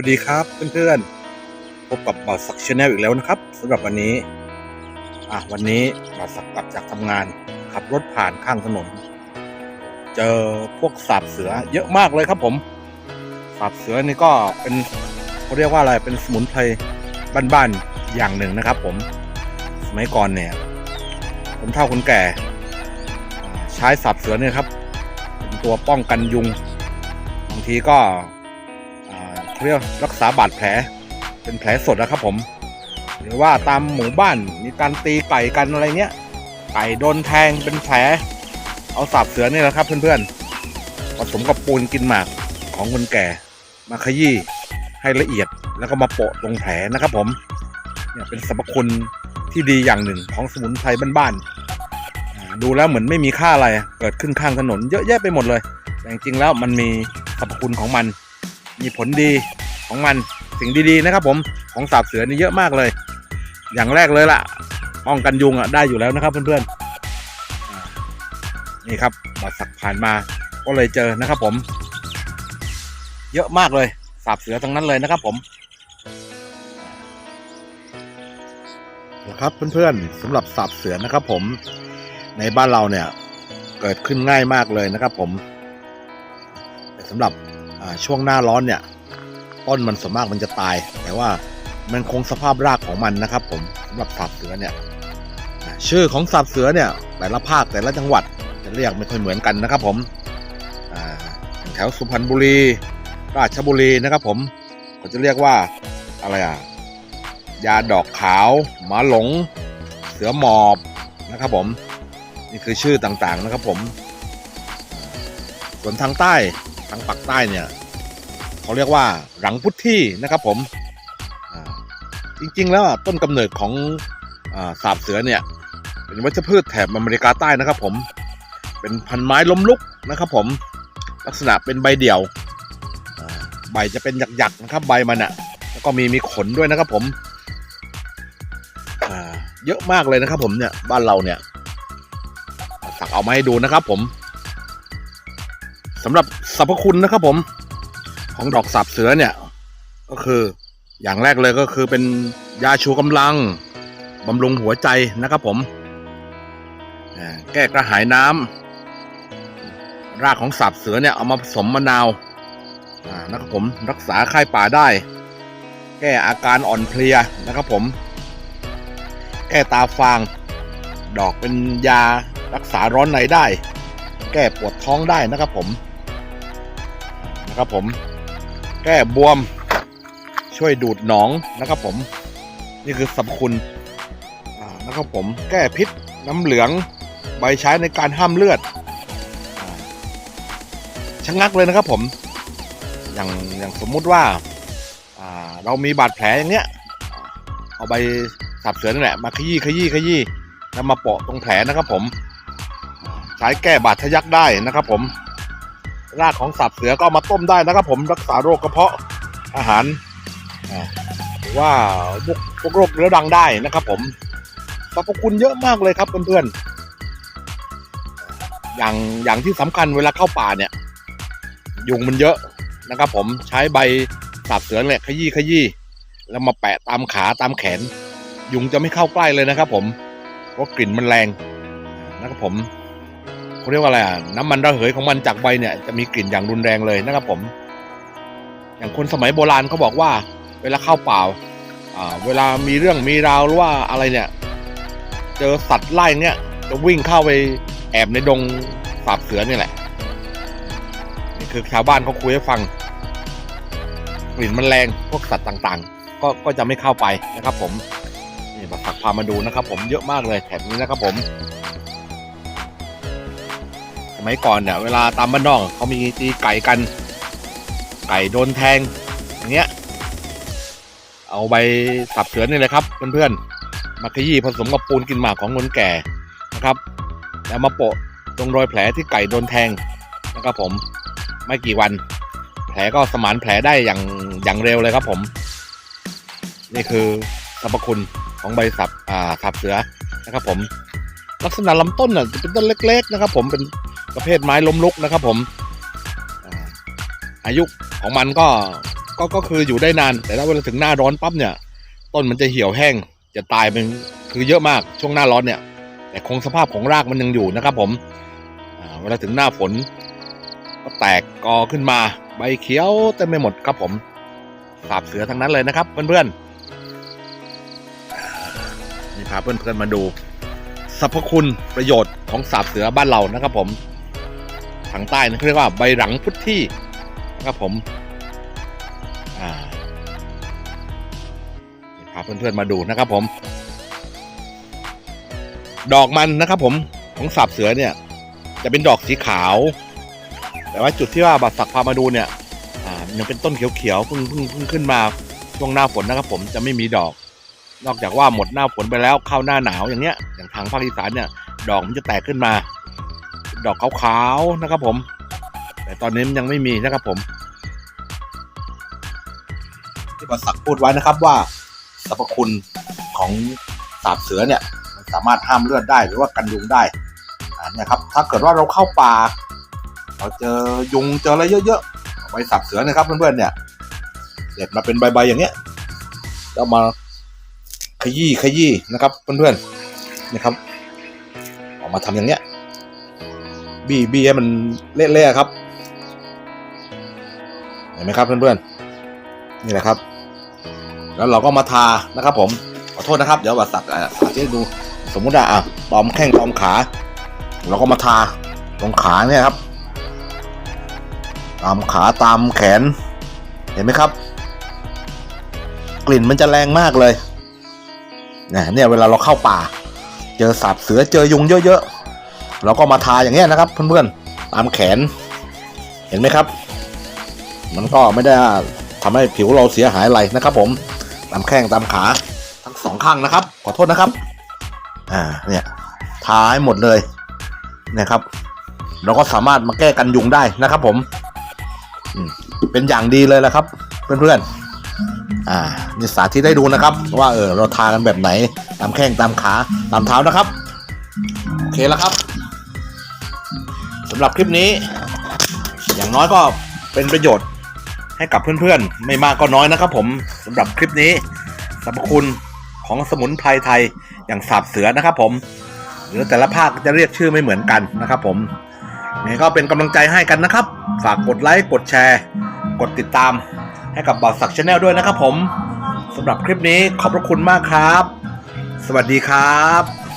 วัสดีครับเพื่อนๆพบกับบอสสักชาแนลอีกแล้วนะครับสำหรับวันนี้อะวันนี้บอสสักกลับจากทำงาน ขับรถผ่านข้างถนน เจอพวกสาบเสือเยอะมากเลยครับผมสาบเสือนี่ก็เป็นเขาเรียกว่าอะไรเป็นสมุนไพรบ้านๆอย่างหนึ่งนะครับ ผมสมัยก่อนเนี่ยคนเฒ่าคนแก่ ใช้สาบเสือเนี่ยครับเป็นตัวป้องกันยุงบางทีก็ เรียกรักษาบาดแผล เป็นแผลสดนะครับผม หรือว่าตามหมู่บ้านมีการตีไก่กันอะไรเงี้ยไก่โดนแทงเป็นแผล เอาสาบเสือนี่แหละครับเพื่อนๆผสมกับปูนกินหมากของคนแก่ มาขยี้ให้ละเอียดแล้วก็มาโปะตรงแผลนะครับผมเนี่ยเป็นสรรพคุณที่ดีอย่างหนึ่งของสมุนไพรบ้านๆดูแล้วเหมือนไม่มีค่าอะไรเกิดขึ้นข้างถนนเยอะแยะไปหมดเลย แต่จริงๆแล้วมันมีสรรพคุณของมัน มีผลดีของมันสิ่งดีๆนะครับ ผมของสาบเสือนี่เยอะมากเลย อย่างแรกเลยล่ะป้องกันยุงอะได้อยู่แล้วนะครับ เพื่อนๆนี่ครับบอดสักผ่านมาก็เลยเจอนะครับ ผม เยอะมากเลยสาบเสือทั้งนั้นเลยนะครับ ผมนะครับเพื่อนๆสำหรับสาบเสือนะครับ ผมในบ้านเราเนี่ย เกิดขึ้นง่ายมากเลยนะครับ ผมสำหรับ ช่วงหน้าร้อนเนี่ยต้นมันส่วนมากมันจะตาย แต่ว่ามันคงสภาพรากของมันนะครับ ผมสำหรับสาบเสือเนี่ยชื่อของสาบเสือเนี่ยแต่ละภาคแต่ละจังหวัดจะเรียกไม่ค่อยเหมือนกันนะครับ ผมแถวสุพรรณบุรี ราชบุรีนะครับ ผมเขาจะเรียกว่าอะไรอะยาดอกขาวหมาหลง เสือหมอบนะครับ ผมนี่คือชื่อต่างๆนะครับ ผมส่วนทางใต้ ทางปากใต้เนี่ยเขาเรียกว่าหลังพุทธีนะครับผมจริงๆ แล้วต้นกำเนิดของอาสาบเสือเนี่ยเป็นวัชพืชแถบอเมริกาใต้นะครับ ผมเป็นพันไม้ล้มลุกนะครับผมลักษณะเป็นใบเดี่ยวใบจะเป็นหยักๆนะครับใบมันอะแล้วก็มีมีขนด้วยนะครับ ผมเยอะมากเลยนะครับ ผมเนี่ยบ้านเราเนี่ยสักเอามาให้ดูนะครับ ผมสำหรับ สรรพคุณนะครับผม ของดอกสับเสือเนี่ย ก็คืออย่างแรกเลยก็คือเป็นยาชูกำลังบำรุงหัวใจนะครับผม แก้กระหายน้ำรากของสับเสือเนี่ยเอามาผสมมะนาวนะครับผมรักษาไข้ป่าได้ แก้อาการอ่อนเพลียนะครับผม แก้ตาฟาง ดอกเป็นยารักษาร้อนในได้ แก้ปวดท้องได้นะครับผม นะครับผมแก้บวมช่วยดูดหนองนะครับผม นี่คือสรรพคุณนะครับผมแก้พิษน้ำเหลืองใบใช้ในการห้ามเลือดอ่าชะงักเลยนะครับผม อย่างอย่างสมมุติว่าเรามีบาดแผลอย่างเนี้ย เอาใบสับเสือนี่แหละมาขยี้ขยี้ขยี้แล้วมาโปะตรงแผลนะครับผม ใช้แก้บาดทะยักได้นะครับผม รากของสับเสือก็เอามาต้มได้นะครับผมรักษาโรคกระเพาะอาหารหรือว่าพวกโรคเรื้อรังได้นะครับ ผมสรรพคุณเยอะมากเลยครับเพื่อนๆอย่างอย่างที่สำคัญเวลาเข้าป่าเนี่ย ยุงมันเยอะนะครับ ผมใช้ใบสับเสือเนี่ยขยี้ขยี้แล้วมาแปะตามขาตามแขน ยุงจะไม่เข้าใกล้เลยนะครับ ผมเพราะกลิ่นมันแรงนะครับผม เรียกว่าอะไรอะน้ำมันระเหยของมันจากใบเนี่ยจะมีกลิ่นอย่างรุนแรงเลยนะครับผม อย่างคนสมัยโบราณเขาบอกว่า เวลาเข้าป่าอ่าเวลามีเรื่องมีราวหรือว่าอะไรเนี่ย เจอสัตว์ไล่เนี่ยจะวิ่งเข้าไปแอบในดงสาบเสือนี่แหละนี่คือชาวบ้านเขาคุยให้ฟังกลิ่นมันแรงพวกสัตว์ต่างๆ ก็ก็จะไม่เข้าไปนะครับผมนี่มาสักพามาดูนะครับผมเยอะมากเลยแถบนี้นะครับผม สมัยก่อนเนี่ยเวลาตามบ้านนอกเขามีตีไก่กัน ไก่โดนแทงอย่างเงี้ย เอาใบสับเสือนี่เลยครับเพื่อนๆมาขยี้ผสมกับปูนกินหมากของคนแก่นะครับ แล้วมาโปะตรงรอยแผลที่ไก่โดนแทงนะครับผมไม่กี่วัน แผลก็สมานแผลได้อย่างอย่างเร็วเลยครับผม นี่คือสรรพคุณของใบสับอ่าสับเสือนะครับผมลักษณะลำต้นน่ะจะเป็นต้นเล็ก ๆ นะครับ ผมเป็น ประเภทไม้ล้มลุกนะครับผมอายุของมันก็ก็ก็คืออยู่ได้นาน แต่ถ้าเวลาถึงหน้าร้อนปั๊บเนี่ย ต้นมันจะเหี่ยวแห้ง จะตายเป็นคือเยอะมากช่วงหน้าร้อนเนี่ย แต่คงสภาพของรากมันยังอยู่นะครับผมเวลาถึงหน้าฝนก็แตกกอขึ้นมาใบเขียวเต็มไปหมดครับผมสาบเสือทั้งนั้นเลยนะครับ เพื่อนๆนี่พาเพื่อนๆมาดูสรรพคุณประโยชน์ของสาบเสือบ้านเรานะครับผมางใต้นะเขาเรียกว่าใบหลังพุทธีนะครับผมพาเพื่อนๆมาดูนะครับผม ดอกมันนะครับผมของสาบเสือเนี่ย จะเป็นดอกสีขาว แต่ว่าจุดที่ว่าบัตรสักพามาดูเนี่ยยังเป็นต้นเขียวๆเพิ่งเพิ่งเพิ่งขึ้นมาช่วงหน้าฝนนะครับผมจะไม่มีดอก นอกจากว่าหมดหน้าฝนไปแล้วเข้าหน้าหนาวอย่างเนี้ยอย่างทางภาคอีสานเนี่ย ดอกมันจะแตกขึ้นมา ดอกขาวๆนะครับผม แต่ตอนนี้มันยังไม่มีนะครับผมที่บัตรสักพูดไว้นะครับว่าสรรพคุณของสาบเสือเนี่ยมันสามารถห้ามเลือดได้หรือว่ากันยุงได้อ่าเนี่ยครับถ้าเกิดว่าเราเข้าป่าเราเจอยุงเจออะไรเยอะๆใบสับเสือนะครับเพื่อนๆเนี่ยเด็ดมาเป็นใบๆอย่างเงี้ยแล้วมาขยี้ขยี้นะครับเพื่อนๆนะครับออกมาทำอย่างเงี้ย บี้บี้ให้มันเละๆครับ เห็นไหมครับเพื่อนๆ นี่แหละครับ แล้วเราก็มาทานะครับ ผม ขอโทษนะครับ เดี๋ยวบัตรสักอะสาธิตให้ดู สมมุติว่าอะตอมแข้งตอมขา เราก็มาทาตรงขาเนี่ยครับ ตามขาตามแขน เห็นไหมครับ กลิ่นมันจะแรงมากเลยเนี่ยเนี่ยเวลาเราเข้าป่า เจอสัตว์เสือเจอยุงเยอะๆ เราก็มาทาอย่างเงี้ยนะครับ เพื่อนๆตามแขน เห็นไหมครับ มันก็ไม่ได้ทำให้ผิวเราเสียหายอะไรนะครับ ผมตามแข้งตามขาทั้งสองข้างนะครับ ขอโทษนะครับ อ่าเนี่ยทาให้หมดเลยนะครับ เราก็สามารถมาแก้กันยุงได้นะครับ ผมอืมเป็นอย่างดีเลยแหละครับ เพื่อนๆ อ่านี่สาธิตได้ดูนะครับ ว่าเออเราทากันแบบไหน ตามแข้งตามขาตามเท้านะครับ โอเคแล้วครับ สำหรับคลิปนี้ อย่างน้อยก็เป็นประโยชน์ให้กับเพื่อนๆ ไม่มากก็น้อยนะครับผมสำหรับคลิปนี้สรรพคุณของสมุนไพรไทยอย่างสาบเสือนะครับผม หรือแต่ละภาคจะเรียกชื่อไม่เหมือนกันนะครับผมนี่ก็เป็นกำลังใจให้กันนะครับ ฝากกดไลค์กดแชร์ กดติดตามให้กับบอดสักชาแนลด้วยนะครับผมสำหรับคลิปนี้ขอบพระคุณมากครับ สวัสดีครับ